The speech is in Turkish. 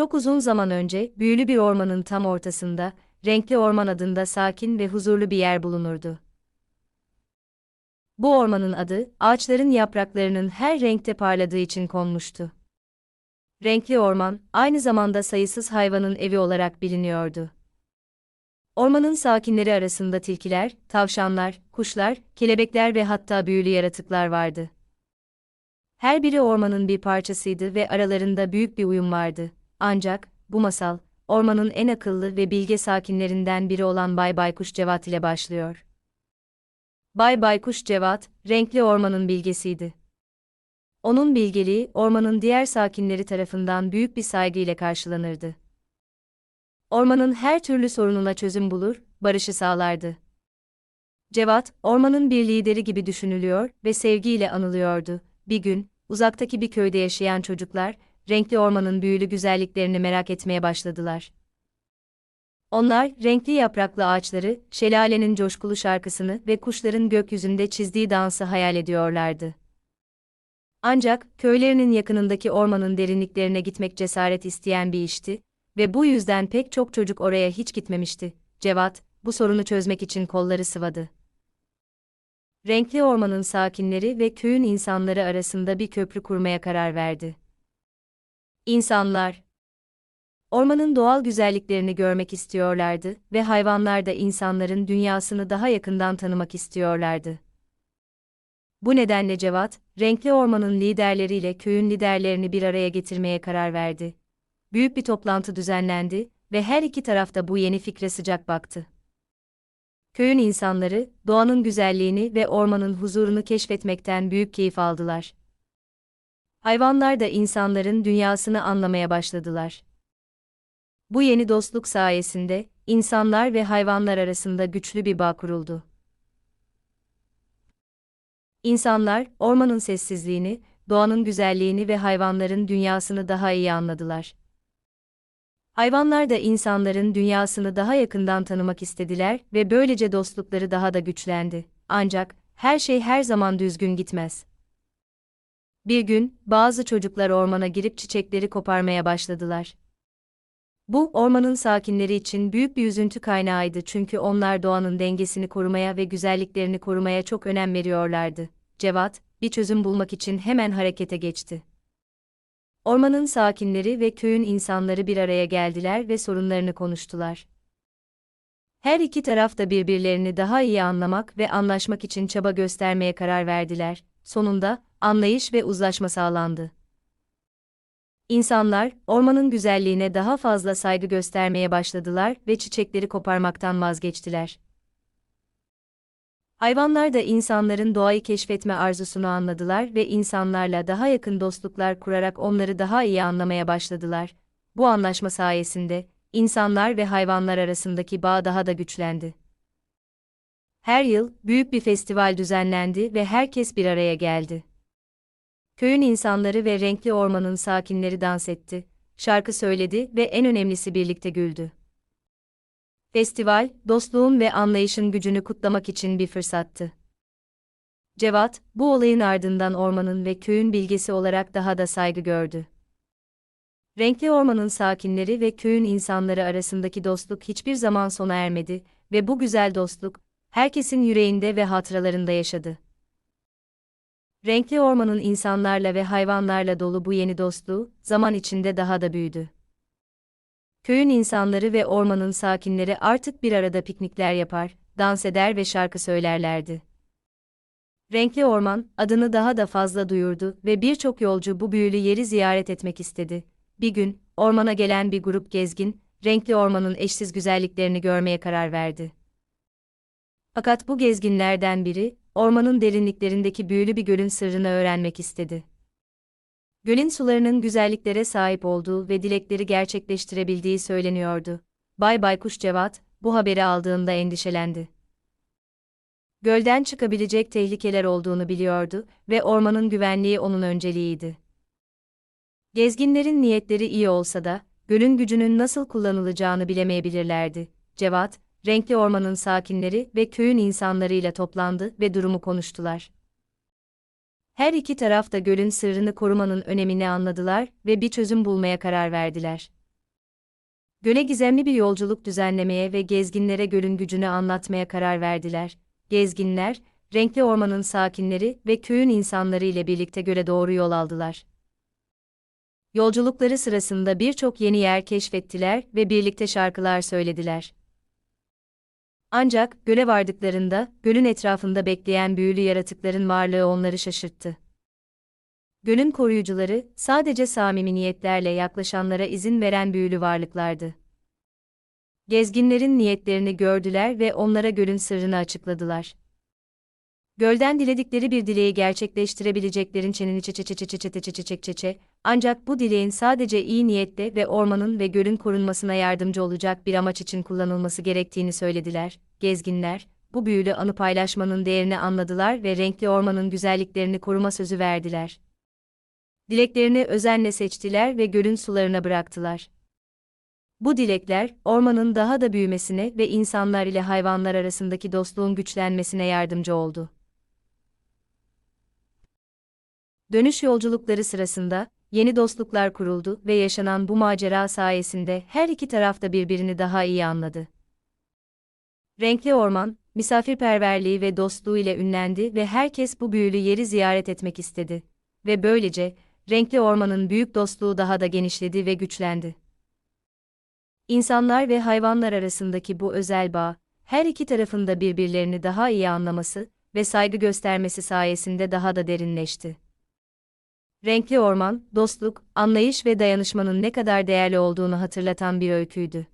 Çok uzun zaman önce, büyülü bir ormanın tam ortasında, Renkli Orman adında sakin ve huzurlu bir yer bulunurdu. Bu ormanın adı, ağaçların yapraklarının her renkte parladığı için konmuştu. Renkli orman, aynı zamanda sayısız hayvanın evi olarak biliniyordu. Ormanın sakinleri arasında tilkiler, tavşanlar, kuşlar, kelebekler ve hatta büyülü yaratıklar vardı. Her biri ormanın bir parçasıydı ve aralarında büyük bir uyum vardı. Ancak, bu masal, ormanın en akıllı ve bilge sakinlerinden biri olan Bay Baykuş Cevat ile başlıyor. Bay Baykuş Cevat, renkli ormanın bilgesiydi. Onun bilgeliği, ormanın diğer sakinleri tarafından büyük bir saygı ile karşılanırdı. Ormanın her türlü sorununa çözüm bulur, barışı sağlardı. Cevat, ormanın bir lideri gibi düşünülüyor ve sevgiyle anılıyordu. Bir gün, uzaktaki bir köyde yaşayan çocuklar, renkli ormanın büyülü güzelliklerini merak etmeye başladılar. Onlar, renkli yapraklı ağaçları, şelalenin coşkulu şarkısını ve kuşların gökyüzünde çizdiği dansı hayal ediyorlardı. Ancak, köylerinin yakınındaki ormanın derinliklerine gitmek cesaret isteyen bir işti ve bu yüzden pek çok çocuk oraya hiç gitmemişti. Cevat, bu sorunu çözmek için kolları sıvadı. Renkli ormanın sakinleri ve köyün insanları arasında bir köprü kurmaya karar verdi. İnsanlar Ormanın doğal güzelliklerini görmek istiyorlardı ve hayvanlar da insanların dünyasını daha yakından tanımak istiyorlardı. Bu nedenle Cevat, renkli ormanın liderleriyle köyün liderlerini bir araya getirmeye karar verdi. Büyük bir toplantı düzenlendi ve her iki tarafta bu yeni fikre sıcak baktı. Köyün insanları, doğanın güzelliğini ve ormanın huzurunu keşfetmekten büyük keyif aldılar. Hayvanlar da insanların dünyasını anlamaya başladılar. Bu yeni dostluk sayesinde insanlar ve hayvanlar arasında güçlü bir bağ kuruldu. İnsanlar ormanın sessizliğini, doğanın güzelliğini ve hayvanların dünyasını daha iyi anladılar. Hayvanlar da insanların dünyasını daha yakından tanımak istediler ve böylece dostlukları daha da güçlendi. Ancak her şey her zaman düzgün gitmez. Bir gün bazı çocuklar ormana girip çiçekleri koparmaya başladılar. Bu, ormanın sakinleri için büyük bir üzüntü kaynağıydı çünkü onlar doğanın dengesini korumaya ve güzelliklerini korumaya çok önem veriyorlardı. Cevat, bir çözüm bulmak için hemen harekete geçti. Ormanın sakinleri ve köyün insanları bir araya geldiler ve sorunlarını konuştular. Her iki taraf da birbirlerini daha iyi anlamak ve anlaşmak için çaba göstermeye karar verdiler. Sonunda, anlayış ve uzlaşma sağlandı. İnsanlar, ormanın güzelliğine daha fazla saygı göstermeye başladılar ve çiçekleri koparmaktan vazgeçtiler. Hayvanlar da insanların doğayı keşfetme arzusunu anladılar ve insanlarla daha yakın dostluklar kurarak onları daha iyi anlamaya başladılar. Bu anlaşma sayesinde, insanlar ve hayvanlar arasındaki bağ daha da güçlendi. Her yıl, büyük bir festival düzenlendi ve herkes bir araya geldi. Köyün insanları ve renkli ormanın sakinleri dans etti, şarkı söyledi ve en önemlisi birlikte güldü. Festival, dostluğun ve anlayışın gücünü kutlamak için bir fırsattı. Cevat, bu olayın ardından ormanın ve köyün bilgesi olarak daha da saygı gördü. Renkli ormanın sakinleri ve köyün insanları arasındaki dostluk hiçbir zaman sona ermedi ve bu güzel dostluk, herkesin yüreğinde ve hatıralarında yaşadı. Renkli ormanın insanlarla ve hayvanlarla dolu bu yeni dostluğu, zaman içinde daha da büyüdü. Köyün insanları ve ormanın sakinleri artık bir arada piknikler yapar, dans eder ve şarkı söylerlerdi. Renkli orman, adını daha da fazla duyurdu ve birçok yolcu bu büyülü yeri ziyaret etmek istedi. Bir gün, ormana gelen bir grup gezgin, renkli ormanın eşsiz güzelliklerini görmeye karar verdi. Fakat bu gezginlerden biri, ormanın derinliklerindeki büyülü bir gölün sırrını öğrenmek istedi. Gölün sularının güzelliklere sahip olduğu ve dilekleri gerçekleştirebildiği söyleniyordu. Bay Baykuş Cevat, bu haberi aldığında endişelendi. Gölden çıkabilecek tehlikeler olduğunu biliyordu ve ormanın güvenliği onun önceliğiydi. Gezginlerin niyetleri iyi olsa da, gölün gücünün nasıl kullanılacağını bilemeyebilirlerdi. Cevat, renkli ormanın sakinleri ve köyün insanlarıyla toplandı ve durumu konuştular. Her iki taraf da gölün sırrını korumanın önemini anladılar ve bir çözüm bulmaya karar verdiler. Göle gizemli bir yolculuk düzenlemeye ve gezginlere gölün gücünü anlatmaya karar verdiler. Gezginler, renkli ormanın sakinleri ve köyün insanları ile birlikte göle doğru yol aldılar. Yolculukları sırasında birçok yeni yer keşfettiler ve birlikte şarkılar söylediler. Ancak göle vardıklarında gölün etrafında bekleyen büyülü yaratıkların varlığı onları şaşırttı. Gölün koruyucuları sadece samimi niyetlerle yaklaşanlara izin veren büyülü varlıklardı. Gezginlerin niyetlerini gördüler ve onlara gölün sırrını açıkladılar. Gölden diledikleri bir dileği gerçekleştirebileceklerin çenini çeçe çeçe çeçe çeçe çeçe çeçe, ancak bu dileğin sadece iyi niyetle ve ormanın ve gölün korunmasına yardımcı olacak bir amaç için kullanılması gerektiğini söylediler. Gezginler, bu büyülü anı paylaşmanın değerini anladılar ve renkli ormanın güzelliklerini koruma sözü verdiler. Dileklerini özenle seçtiler ve gölün sularına bıraktılar. Bu dilekler, ormanın daha da büyümesine ve insanlar ile hayvanlar arasındaki dostluğun güçlenmesine yardımcı oldu. Dönüş yolculukları sırasında, yeni dostluklar kuruldu ve yaşanan bu macera sayesinde her iki taraf da birbirini daha iyi anladı. Renkli orman, misafirperverliği ve dostluğu ile ünlendi ve herkes bu büyülü yeri ziyaret etmek istedi. Ve böylece, renkli ormanın büyük dostluğu daha da genişledi ve güçlendi. İnsanlar ve hayvanlar arasındaki bu özel bağ, her iki tarafın da birbirlerini daha iyi anlaması ve saygı göstermesi sayesinde daha da derinleşti. Renkli orman, dostluk, anlayış ve dayanışmanın ne kadar değerli olduğunu hatırlatan bir öyküydü.